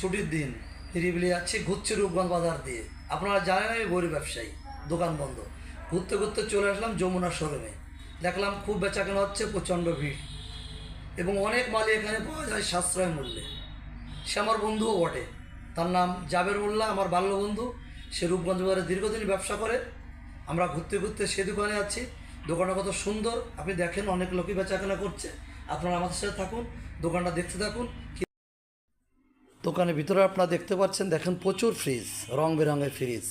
ছুটির দিন, নিরিবিলি যাচ্ছি ঘুরছি রূপগঞ্জ বাজার দিয়ে। আপনারা জানেন আমি গরিব ব্যবসায়ী, দোকান বন্ধ। ঘুরতে ঘুরতে চলে আসলাম যমুনা শোরুমে। দেখলাম খুব বেচাকেনা হচ্ছে, প্রচণ্ড ভিড়। এবং অনেক মালই এখানে পাওয়া যায় সাশ্রয় মূল্যে। সে আমার বন্ধুও বটে। তার নাম জাবের মোল্লা আমার বাল্য বন্ধু সে রূপগঞ্জ বাজারে দীর্ঘদিন ব্যবসা করে। আমরা ঘুরতে ঘুরতে সে দোকানে আছি। দোকানটা কত সুন্দর। আপনি দেখেন অনেক লোকই বেচাকেনা করছে। আপনারা আমাদের সাথে থাকুন, দোকানটা দেখতে থাকুন। দোকানের ভিতরে আপনারা দেখতে পাচ্ছেন, দেখেন প্রচুর ফ্রিজ রং বেরঙের ফ্রিজ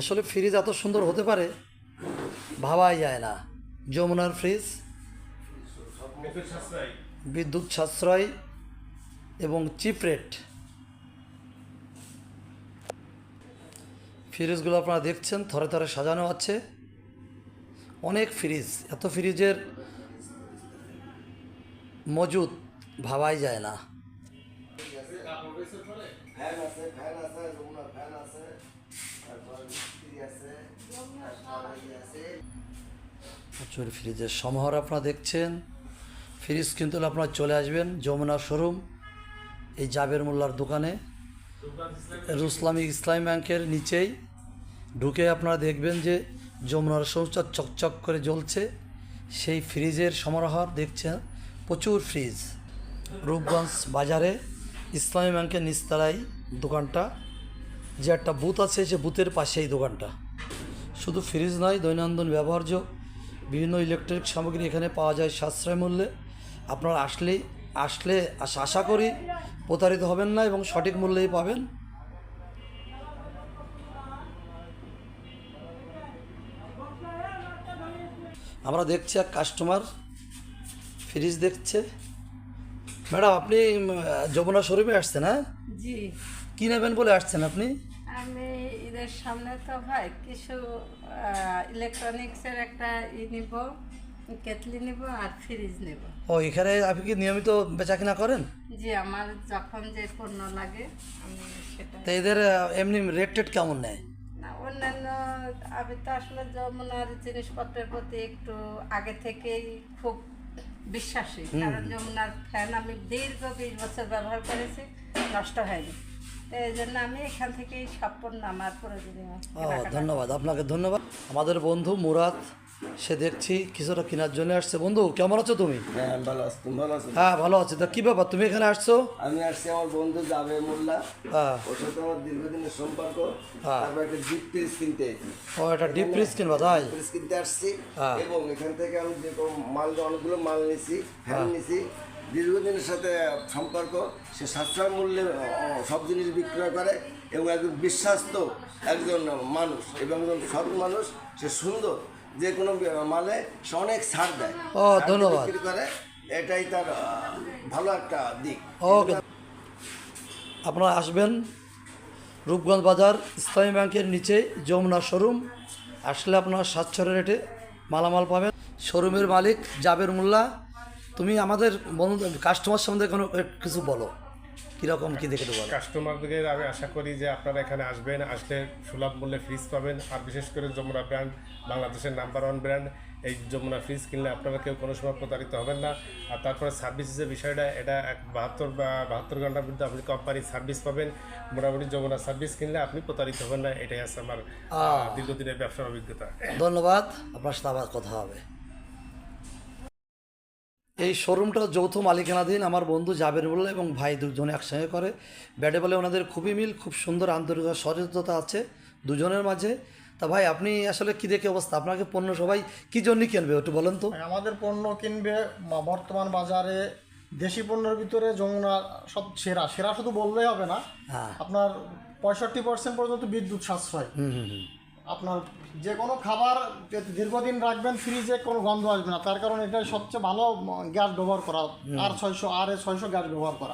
আসলে ফ্রিজ এত সুন্দর হতে পারে, ভাবাই যায় না। যমুনার ফ্রিজ বিদ্যুৎ সাশ্রয় এবং চিপ রেট ফ্রিজগুলো আপনারা দেখছেন, থরে থরে সাজানো আছে। অনেক ফ্রিজ এত ফ্রিজের মজুদ ভাবাই যায় না। প্রচুর ফ্রিজের সমাহার আপনারা দেখছেন। ফ্রিজ কিন্তু আপনারা চলে আসবেন যমুনা শোরুম, এই জাবের মোল্লার দোকানে। রুসলামিক ইসলাম ব্যাংকের নিচেই ঢুকে আপনারা দেখবেন যে যমুনার সংসার চকচক করে জ্বলছে। সেই ফ্রিজের সমারোহ দেখছেন প্রচুর ফ্রিজ। রূপগঞ্জ বাজারে ইসলামী ব্যাংকের নিচতলায় দোকানটা, যে একটা বুথ আছে, সে বুথের পাশেই দোকানটা। শুধু ফ্রিজ নয়, দৈনন্দিন ব্যবহার্য বিভিন্ন ইলেকট্রিক সামগ্রী এখানে পাওয়া যায় সাশ্রয় মূল্যে। আপনারা আসলেই, আসলে আশা করি প্রতারিত হবেন না এবং সঠিক মূল্যেই পাবেন। আমরা দেখছি এক কাস্টমার ফ্রিজ দেখছে। ম্যাডাম আপনি যমুনা শোরুমে আসছেন হ্যাঁ? জি। কী নেবেন বলে আসছেন আপনি? আমি ঈদের সামনে তো ভাই কিছু ইলেকট্রনিক্সের একটা ই নিব কেটলি নিব আর ফ্রিজ নিব। ও এখানে আপনি কি নিয়মিত বেচা কিনা করেন? জি আমার যখন যে পণ্য লাগে আমি সেটা তো এদের এমনি রেট টেট কেমন নেয়? না অন্যান্য আমি তো আসলে যমুনার জিনিসপত্রের প্রতি একটু আগে থেকেই খুব বিশ্বাসী। কারণ যমুনার ফ্যান আমি দীর্ঘ বিশ বছর ব্যবহার করেছি নষ্ট হয়নি। এই জন্য আমি এখান থেকেই সম্পূর্ণ আমার প্রয়োজনীয় ধন্যবাদ। আপনাকে ধন্যবাদ। আমাদের বন্ধু মুরাদ সে দেখছি কিছুটা কেনার জন্য আসছে। বন্ধু কেমন আছো তুমি? হ্যাঁ ভালো আছি। তুমি ভালো আছো? হ্যাঁ ভালো আছি। তা কী ব্যাপার? তুমি এখানে আসছো? আমি আসছি আমার বন্ধু যাবে মোল্লা। হ্যাঁ। ওর সাথে আমার দীর্ঘদিনের সম্পর্ক। হ্যাঁ। তারপর একটা ডিপ ফ্রিজ কিনতে ও একটা ডিপ ফ্রিজ কিনবা তাই? ফ্রিজ কিনতে আসছি। হ্যাঁ। এবং এখান থেকে আমি যে কোনো মাল অনেকগুলো মাল নিছি ফ্যান নিছি। দীর্ঘদিনের সাথে সম্পর্ক। সে সাশ্রয় মূল্যে সব জিনিস বিক্রয় করে এবং একজন বিশ্বাস্ত একজন মানুষ এবং একজন সৎ মানুষ। সে সুন্দর। যে কোনো মালে অনেক ছাড় দেয়। ও, ধন্যবাদ। বিক্রি করে এটাই তার ভালো একটা দিক। ওকে। আপনারা আসবেন রূপগঞ্জ বাজার ইসলামী ব্যাংকের নিচে যমুনা শোরুম। আসলে আপনারা সাতশো রেটে মালামাল পাবেন। শোরুমের মালিক জাবের মোল্লা। তুমি আমাদের বন্ধু কাস্টমার সম্বন্ধে কোনো কিছু বলো। কীরকম কী দেখে বলো? কাস্টমারদের আমি আশা করি যে আপনারা এখানে আসবেন আসলে সুলভ মূল্যে ফ্রিজ পাবেন। আর বিশেষ করে যমুনা ব্র্যান্ড বাংলাদেশের নাম্বার ওয়ান ব্র্যান্ড এই যমুনা ফ্রিজ কিনলে আপনারা কেউ কোনো সময় প্রতারিত হবেন না। আর তারপরে সার্ভিসের যে বিষয়টা এটা এক বাহাত্তর বা বাহাত্তর ঘণ্টার মধ্যে আপনি কোম্পানির সার্ভিস পাবেন। মোটামুটি যমুনা সার্ভিস কিনলে আপনি প্রতারিত হবেন না এটাই আছে আমার দীর্ঘদিনের ব্যবসার অভিজ্ঞতা। ধন্যবাদ আপনার সাথে আবার কথা হবে। এই শোরুমটা যৌথ মালিকানাধীন আমার বন্ধু জাবের মোল্লা এবং ভাই দুজনে একসঙ্গে করে। ব্যাটে বলে ওনাদের খুবই মিল খুব সুন্দর আন্তরিক সচেতনতা আছে দুজনের মাঝে। তা ভাই আপনি আসলে কি দেখে অবস্থা? আপনাকে পণ্য সবাই কি জন্য কিনবে একটু বলেন তো। আমাদের পণ্য কিনবে বর্তমান বাজারে দেশি পণ্যের ভিতরে যমুনা সব সেরা। সেরা শুধু বললেই হবে না। হ্যাঁ। আপনার পঁয়ষট্টি পার্সেন্ট পর্যন্ত বিদ্যুৎ সাশ্রয়। হুম হুম হুম। আপনার যে কোনো খাবার দীর্ঘদিন রাখবেন ফ্রিজে কোনো গন্ধ আসবে না। তার কারণে এটা সবচেয়ে ভালো গ্যাস ব্যবহার করা। আর ছয়শো আর এ ছয়শো গ্যাস ব্যবহার করা।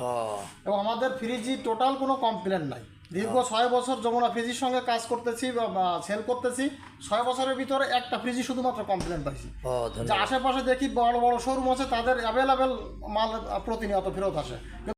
এবং আমাদের ফ্রিজই টোটাল কোনো কমপ্লেন নাই। দীর্ঘ ছয় বছর যমুনা ফ্রিজের সঙ্গে কাজ করতেছি বা সেল করতেছি। ছয় বছরের ভিতরে একটা ফ্রিজই শুধুমাত্র কমপ্লেন পাইছি। যে আশেপাশে দেখি বড় বড় শোরুম আছে তাদের অ্যাভেলেবেল মাল প্রতিনিয়ত ফেরত আসে।